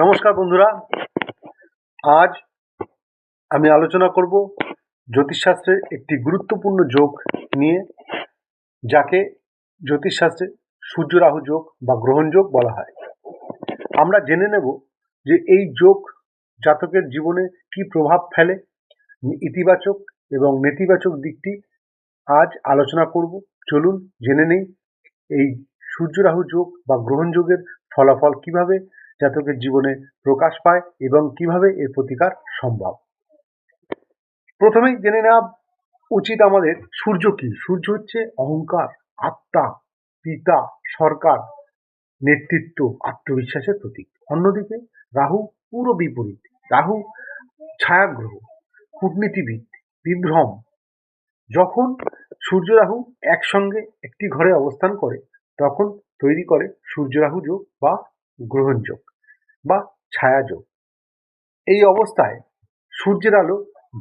নমস্কার বন্ধুরা। আজ আমি আলোচনা করব জ্যোতিষশাস্ত্রের একটি গুরুত্বপূর্ণ যোগ নিয়ে, যাকে জ্যোতিষশাস্ত্রে সূর্য রাহু যোগ বা গ্রহণ যোগ বলা হয়। আমরা জেনে নেব যে এই যোগ জাতকের জীবনে কি প্রভাব ফেলে, ইতিবাচক এবং নেতিবাচক দিকটি আজ আলোচনা করব। চলুন জেনে নেই, এই সূর্য রাহু যোগ বা গ্রহণ যোগের ফলাফল কীভাবে জাতকের জীবনে প্রকাশ পায় এবং কীভাবে এর প্রতিকার সম্ভব? প্রথমেই জেনে নেওয়া উচিত আমাদের সূর্য কি? সূর্য হচ্ছে অহংকার, আত্মা, পিতা, সরকার, নেতৃত্ব, আত্মবিশ্বাসের প্রতীক। অন্যদিকে রাহু পুরো বিপরীত। রাহু ছায়াগ্রহ, কূটনীতিবিদ, বিভ্রম। যখন সূর্য রাহু একসঙ্গে একটি ঘরে অবস্থান করে, তখন তৈরি করে সূর্য রাহু যোগ বা গ্রহণ যোগ। বা ছায়া যোগ এই অবস্থায় সূর্যের আলো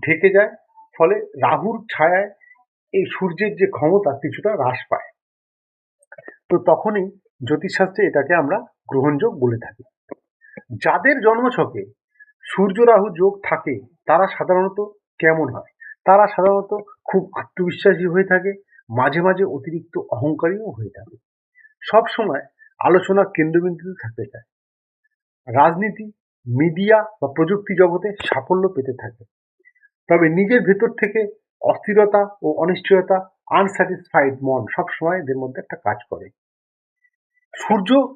ঢেকে যায়, ফলে রাহুর ছায়ায় এই সূর্যের যে ক্ষমতা কিছুটা হ্রাস পায়। তো তখনই জ্যোতিষশাস্ত্রে এটাকে আমরা গ্রহণযোগ বলে থাকি। যাদের জন্মছকে সূর্য রাহু যোগ থাকে, তারা সাধারণত কেমন হয়? তারা সাধারণত খুব আত্মবিশ্বাসী হয়ে থাকে, মাঝে মাঝে অতিরিক্ত অহংকারীও হয়ে থাকে। সব সময় আলোচনার কেন্দ্রবিন্দুতে থাকতে চায়। রাজনীতি, মিডিয়া বা প্রযুক্তি জগতে সাফল্য পেতে থাকে। তবে নিজের ভেতর থেকে অস্থিরতা ও অনিশ্চয়তা আনস্যাটিসফাইড মন সবসময় এদের মধ্যে একটা কাজ করে। সূর্য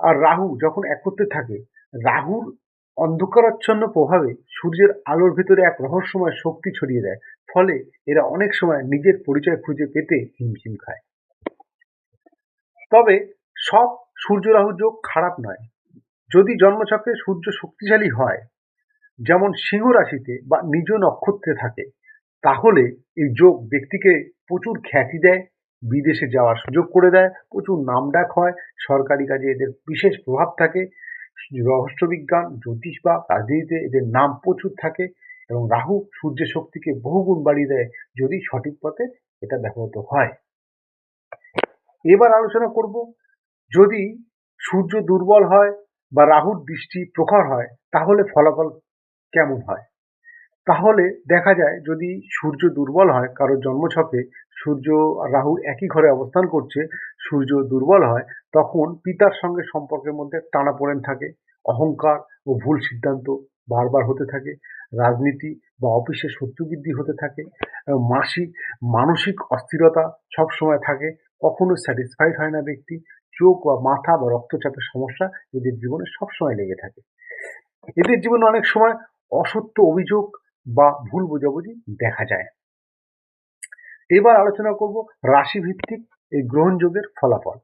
আর রাহু যখন একত্রে থাকে, রাহুর অন্ধকারাচ্ছন্ন প্রভাবে সূর্যের আলোর ভেতরে এক রহস্যময় শক্তি ছড়িয়ে দেয়। ফলে এরা অনেক সময় নিজের পরিচয় খুঁজে পেতে হিমশিম খায়। তবে সব সূর্য রাহু যোগ খারাপ নয়। যদি জন্মচক্রে সূর্য শক্তিশালী হয়, যেমন সিংহ রাশিতে বা নিজ নক্ষত্রে থাকে, তাহলে এই যোগ ব্যক্তিকে প্রচুর খ্যাতি দেয়, বিদেশে যাওয়ার সুযোগ করে দেয়, প্রচুর নামডাক হয়, সরকারি কাজে এদের বিশেষ প্রভাব থাকে রহস্যবিজ্ঞান জ্যোতিষ বা রাজনীতিতে এদের নাম প্রচুর থাকে এবং রাহু সূর্যের শক্তিকে বহুগুণ বাড়িয়ে দেয় যদি সঠিক পথে এটা ব্যবহৃত হয়। এবার আলোচনা করব, যদি সূর্য দুর্বল হয় বা রাহুর দৃষ্টি প্রখর হয়, তাহলে ফলাফল কেমন হয়? তাহলে দেখা যায় যদি সূর্য দুর্বল হয়, কারোর জন্মছকে সূর্য রাহু একই ঘরে অবস্থান করছে, সূর্য দুর্বল হয়, তখন পিতার সঙ্গে সম্পর্কের মধ্যে টানাপোড়েন থাকে, অহংকার ও ভুল সিদ্ধান্ত বারবার হতে থাকে, রাজনীতি বা অফিসে শত্রুবৃদ্ধি হতে থাকে মাসিক, মানসিক অস্থিরতা সবসময় থাকে, কখনো স্যাটিসফাইড হয় না ব্যক্তি চোখ বা মাথা বা রক্তচাপের সমস্যা এদের জীবনে সবসময় লেগে থাকে। এদের জীবনে অনেক সময় অসত্য অভিযোগ বা ভুল বোঝাবুঝি দেখা যায়। এবার আলোচনা করব রাশিভিত্তিক এই গ্রহণযোগের ফলাফল।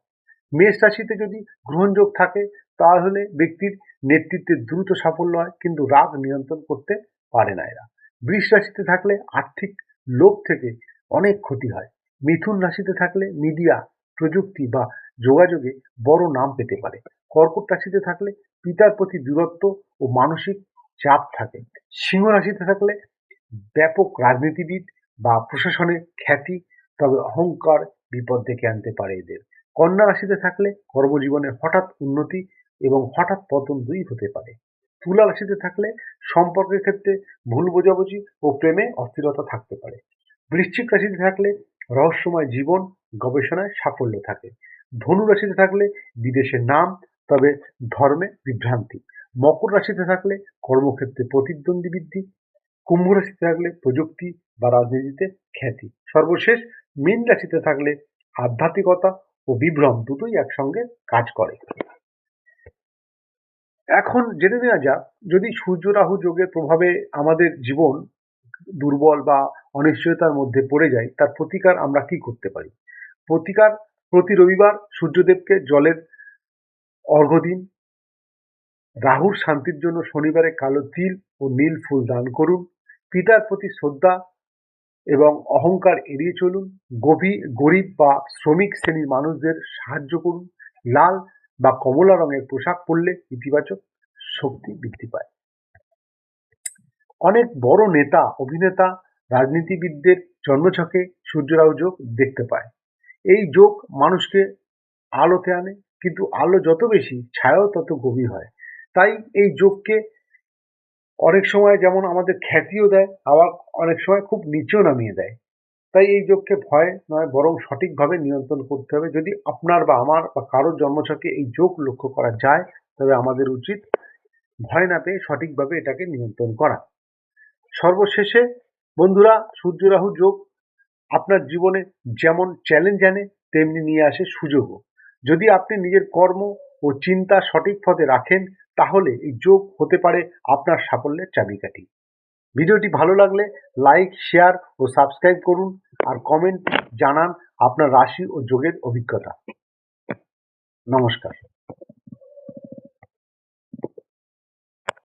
মেষ রাশিতে যদি গ্রহণযোগ থাকে, তাহলে ব্যক্তির নেতৃত্বে দ্রুত সাফল্য হয়, কিন্তু রাগ নিয়ন্ত্রণ করতে পারে না এরা। বৃষ রাশিতে থাকলে আর্থিক লোভ থেকে অনেক ক্ষতি হয়। মিথুন রাশিতে থাকলে মিডিয়া প্রযুক্তি বা যোগাযোগে বড় নাম পেতে পারে। কর্কট রাশিতে থাকলে পিতার প্রতি দূরত্ব ও মানসিক চাপ থাকে। সিংহ রাশিতে থাকলে ব্যাপক রাজনীতিবিদ বা প্রশাসনের খ্যাতি, তবে অহংকার বিপদ ডেকে আনতে পারে এদের। কন্যা রাশিতে থাকলে কর্মজীবনে হঠাৎ উন্নতি এবং হঠাৎ পতন দুই হতে পারে। তুলা রাশিতে থাকলে সম্পর্কের ক্ষেত্রে ভুল বোঝাবুঝি ও প্রেমে অস্থিরতা থাকতে পারে। বৃশ্চিক রাশিতে থাকলে রহস্যময় জীবন গবেষণায় সাফল্য থাকে। ধনু রাশিতে থাকলে বিদেশের নাম, তবে ধর্মে বিভ্রান্তি। মকর রাশিতে থাকলে কর্মক্ষেত্রে প্রতিদ্বন্দ্বী বৃদ্ধি। কুম্ভ রাশিতে থাকলে প্রযুক্তি বা রাজনীতিতে খ্যাতি। সর্বশেষ মীন রাশিতে থাকলে আধ্যাত্মিকতা ও বিভ্রম দুটোই একসঙ্গে কাজ করে। এখন জেনে নেওয়া যাক, যদি সূর্য রাহু যোগের প্রভাবে আমাদের জীবন দুর্বল বা অনিশ্চয়তার মধ্যে পড়ে যায়, তার প্রতিকার আমরা কি করতে পারি? প্রতিকার প্রতি রবিবার সূর্যদেবকে জলের অর্ঘ্য দিন রাহুর শান্তির জন্য শনিবারে কালো তিল ও নীল ফুল দান করুন। পিতার প্রতি শ্রদ্ধা এবং অহংকার এড়িয়ে চলুন। গভীর গরিব বা শ্রমিক শ্রেণির মানুষদের সাহায্য করুন। লাল বা কমলা রঙের পোশাক পরলে ইতিবাচক শক্তি বৃদ্ধি পায়। অনেক বড় নেতা, অভিনেতা, রাজনীতিবিদদের জন্মছকে সূর্যরাহু যোগ দেখতে পায়। এই যোগ মানুষকে আলোতে আনে, কিন্তু আলো যত বেশি, ছায়াও তত গভীর হয়। তাই এই যোগকে অনেক সময় যেমন আমাদের খ্যাতিও দেয়, আবার অনেক সময় খুব নিচেও নামিয়ে দেয়। তাই এই যোগকে ভয় নয়, বরং সঠিকভাবে নিয়ন্ত্রণ করতে হবে। যদি আপনার বা আমার বা কারোর জন্মছকে এই যোগ লক্ষ্য করা যায়, তবে আমাদের উচিত ভয় না পেয়ে সঠিকভাবে এটাকে নিয়ন্ত্রণ করা। সর্বশেষে বন্ধুরা, সূর্য রাহু যোগ আপনার জীবনে যেমন চ্যালেঞ্জ আনে, তেমনি নিয়ে আসে সুযোগও। যদি আপনি নিজের কর্ম ও চিন্তা সঠিক পথে রাখেন, তাহলে এই যোগ হতে পারে আপনার সাফল্যের চাবিকাঠি। ভিডিওটি ভালো লাগলে লাইক শেয়ার ও সাবস্ক্রাইব করুন আর কমেন্ট জানান আপনার রাশি ও যোগের অভিজ্ঞতা। নমস্কার।